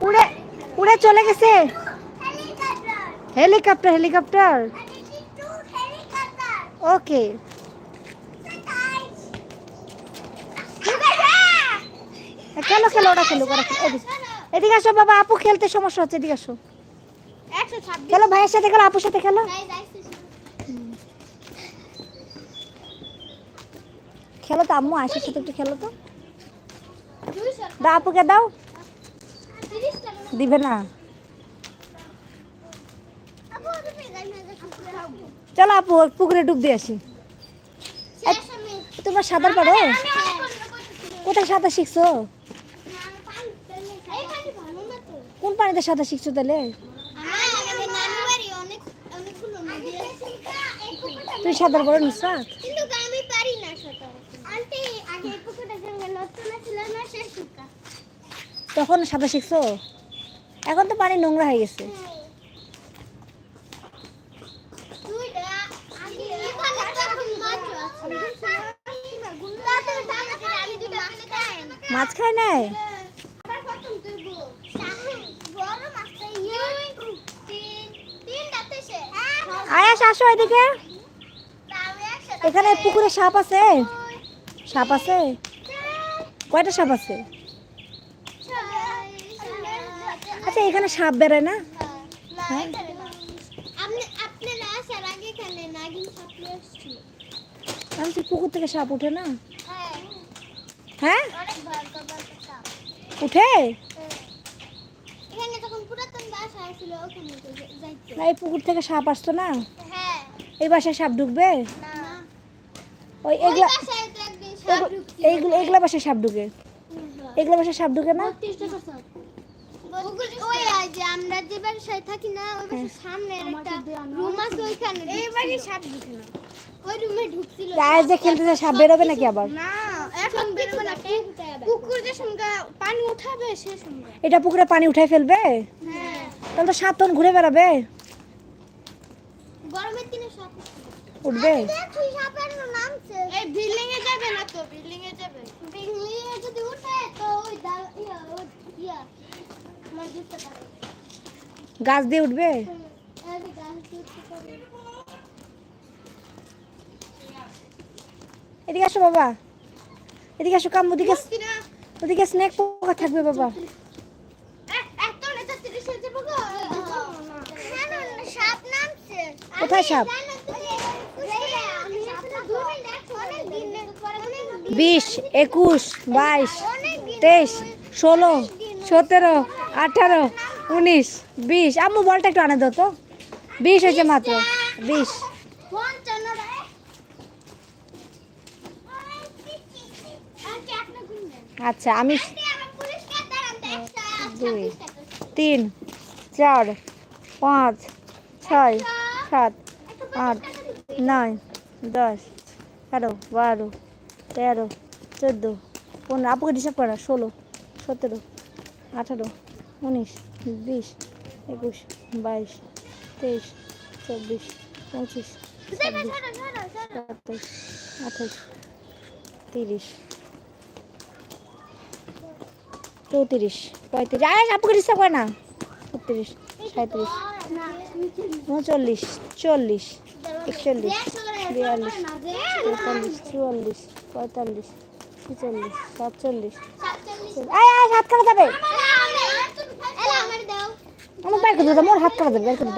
উড়ে উড়ে চলে গেছে হেলিকপ্টার হেলিকপ্টার ওকে খেলো খেলো ওরা খেলো ওরা খেলো এদিকে- আসো বাবা আপু খেলতে সমস্যা হচ্ছে এদিকে আসো। খেলো ভাইয়ের সাথে খেলো আপুর সাথে খেলো। খেলো তো আম্মু আয়সার সাথে একটু খেলো তো। দাও আপুকে দাও। দিবে না। চলো আপু পুকুরে ডুব দিয়ে আসি। তোমার সাঁতার পারো? কোথায় সাঁতার শিখছো? পানিতে সাঁতার শিখছো তাহলে? তুই সাঁতার পারো নিশ্বাস তখন সাঁতার শিখছো? এখন তো পানি নোংরা হয়ে গেছে। মাছ খায় নাই আবার প্রথম তুই বড় মাছটা ইয়ে তিন তিনটাতে সে আয়াস আসো এদিকে। এখানে পুকুরে সাপ আছে। সাপ আছে? কয়টা সাপ আছে? আচ্ছা এখানে সাপ বেরোয় না? হ্যাঁ। আমি পুকুর থেকে সাপ উঠে না। হ্যাঁ। হ্যাঁ? উঠে এখানে তখন পুরাতন বাসা ছিল ওখানে তো যাইতো না এই পুকুর থেকে সাপ আসতো না? হ্যাঁ। এই বাসায় সাপ ঢুকবে? ওই ওই এগুলা বাসায় সাপ এইগুলো এগুলা বাসায় সাপ ঢুকে? এগুলা বাসায় সাপ ঢুকে না? আমরা যে বাসায় থাকি না ওই বাসার সামনে একটা রুম আছে ওইখানে এই বাড়ি সাপ ঢুকে না। ওই রুমে ঢুকছিল। আয়াস যে খেলতেছে সাপ বেরোবে নাকি আবার? না এটা পুকুরে পানি উঠাই ফেলবে? হ্যাঁ। তাহলে তো তখন ঘুরে বেড়াবে। গরমের দিনে সাপ উঠবে। তুই সাপের নামছে। এই বিল্ডিং এ যাবে না তো? বিল্ডিং এ যাবে? বিল্ডিং এ যদি উঠে তো ওই ইয়া ওই ইয়া গাছ দিয়ে উঠবে? পারে এদিকে আসো বাবা। এদিকে আসো কাম ওদিকে ওদিকে স্নেক পোকা থাকবে বাবা। কোথায় সাপ? বিশ একুশ বাইশ তেইশ ষোলো সতেরো আঠারো উনিশ বিশ। আম্মু বলটা একটু আনে দাও তো। বিশ হয়েছে মাত্র বিশ। আচ্ছা আমি দুই তিন চার পাঁচ ছয় সাত আট নয় দশ এগারো বারো তেরো চোদ্দ পনেরো। আপুকে হিসাব করা ষোলো সতেরো আঠারো উনিশ বিশ একুশ বাইশ তেইশ চব্বিশ পঁচিশ ছাব্বিশ সাতাশ আঠাশ তিরিশ চৌত্রিশ পঁয়ত্রিশ। আয় আপুকে হিসাব করে না? ছত্রিশ সাঁত্রিশ উনচল্লিশ চল্লিশ একচল্লিশ বিয়াল্লিশ তেতাল্লিশ চুয়াল্লিশ পঁয়তাল্লিশ ছেচল্লিশ সাতচল্লিশ আয় আয় হাত কাটা যাবে। আমার আমার করে দাও মোর হাত কাটা যাবে বের করে